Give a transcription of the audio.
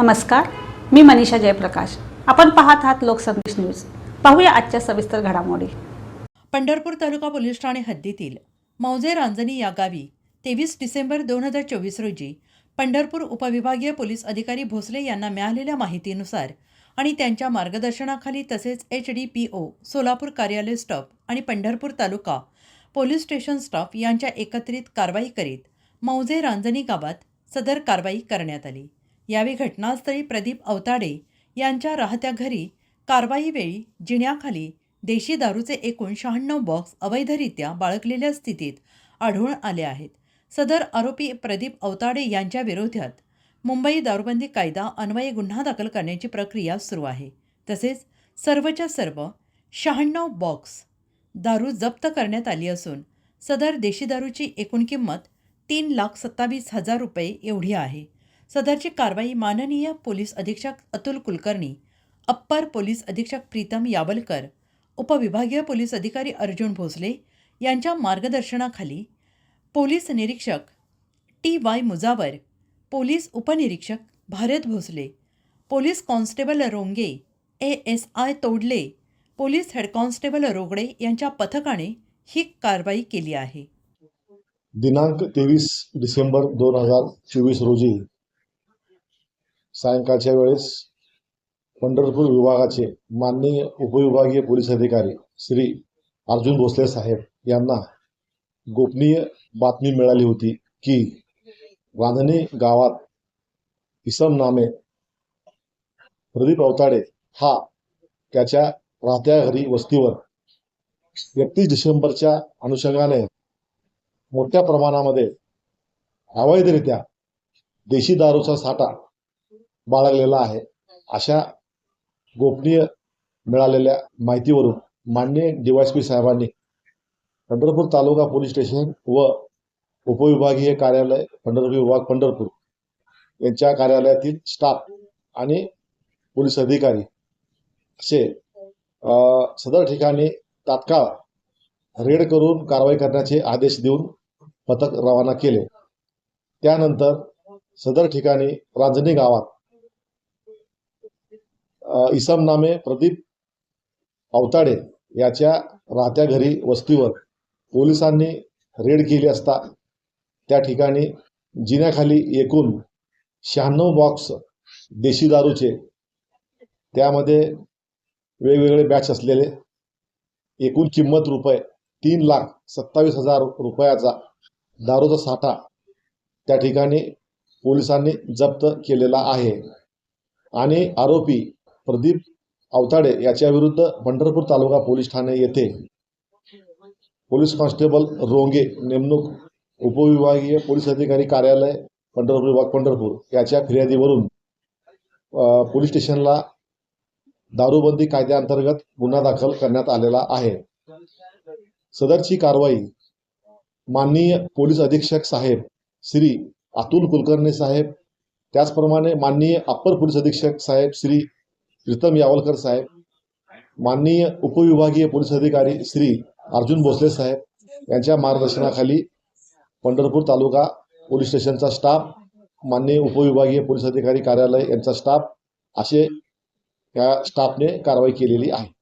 नमस्कार मी मनीषा जयप्रकाश. आपण पाहत आहात लोकसंदेश न्यूज. पाहूया आजच्या सविस्तर घडामोडी. पंढरपूर तालुका पोलीस ठाणे हद्दीतील मौजे रांजणी या गावी तेवीस डिसेंबर दोन हजार चोवीस रोजी पंढरपूर उपविभागीय पोलीस अधिकारी भोसले यांना मिळालेल्या माहितीनुसार आणि त्यांच्या मार्गदर्शनाखाली तसेच H D P O Solapur कार्यालय स्टाफ आणि Pandharpur taluka police station staff यांच्या एकत्रित कारवाई करीत मौजे रांजणी गावात सदर कारवाई करण्यात आली. यावेळी घटनास्थळी प्रदीप अवताडे यांच्या राहत्या घरी कारवाईवेळी जिन्याखाली देशी दारूचे एकूण शहाण्णव बॉक्स अवैधरित्या बाळगलेल्या स्थितीत आढळून आले आहेत. सदर आरोपी प्रदीप अवताडे यांच्या विरोधात मुंबई दारूबंदी कायदा अन्वये गुन्हा दाखल करण्याची प्रक्रिया सुरू आहे. तसेच सर्वच्या सर्व शहाण्णव बॉक्स दारू जप्त करण्यात आली असून सदर देशी दारूची एकूण किंमत तीन लाख सत्तावीस हजार रुपये एवढी आहे. सदरची कारवाई माननीय पोलीस अधीक्षक अतुल कुलकर्णी अप्पर पोलीस अधीक्षक प्रीतम यावलकर उपविभागीय पोलीस अधिकारी अर्जुन भोसले यांच्या मार्गदर्शनाखाली पोलीस निरीक्षक टी वाय मुजावर पोलीस उपनिरीक्षक Bharat Bhosale police constable Ronge A S I Todle police head constable Rogade यांच्या पथकाने ही कारवाई केली आहे. दिनांक तेवीस डिसेंबर दोन हजार चोवीस रोजी सायंकाळच्या वेळेस पंढरपूर विभागाचे माननीय उपविभागीय पोलीस अधिकारी श्री अर्जुन भोसले साहेब यांना गोपनीय बातमी मिळाली होती की रांधणी गावात इसम नामे प्रदीप अवताडे हा त्याच्या राहत्या घरी वस्तीवर एकतीस डिसेंबरच्या अनुषंगाने मोठ्या प्रमाणामध्ये अवैधरित्या देशी दारूचा साठा बाळगलेला आहे. अशा गोपनीय मिळालेल्या माहितीवरून मान्य डीवायसपी साहेबांनी पंढरपूर तालुका पोलीस स्टेशन व उपविभागीय कार्यालय पंढरपूर विभाग पंढरपूर यांच्या कार्यालयातील स्टाफ आणि पोलीस अधिकारी असे सदर ठिकाणी तात्काळ रेड करून कारवाई करण्याचे आदेश देऊन पथक रवाना केले. त्यानंतर सदर ठिकाणी रांजणी गावात इसम नामे प्रदीप अवताडे याच्या राहत्या घरी वस्तीवर पोलिसांनी रेड केली असता त्या ठिकाणी जिन्याखाली एकूण शहाण्णव बॉक्स देशी दारूचे त्यामध्ये वेगवेगळे बॅच असलेले एकूण किंमत रुपये तीन लाख सत्तावीस हजार रुपयाचा दारूचा साठा त्या ठिकाणी पोलिसांनी जप्त केलेला आहे. आणि आरोपी प्रदीप अवताडे याच्याविरुद्ध पंढरपूर तालुका पोलीस ठाणे येथे पोलीस कॉन्स्टेबल रोंगे नेमणूक उपविभागीय पोलीस अधिकारी कार्यालय पंढरपूर विभाग पंढरपूर याच्या फिर्यादीवरून पोलीस स्टेशनला दारूबंदी कायद्याअंतर्गत गुन्हा दाखल करण्यात आलेला आहे. सदरची कारवाई माननीय पोलीस अधीक्षक साहेब श्री अतुल कुलकर्णी साहेब त्याचप्रमाणे माननीय अप्पर पोलीस अधीक्षक साहेब श्री प्रीतम यावलकर साहेब माननीय उपविभागीय पोलीस अधिकारी श्री अर्जुन भोसले साहेब यांच्या मार्गदर्शनाखाली पंढरपूर तालुका पोलीस स्टेशनचा स्टाफ माननीय उपविभागीय पोलीस अधिकारी कार्यालय यांचा स्टाफ असे या स्टाफने कारवाई केलेली आहे.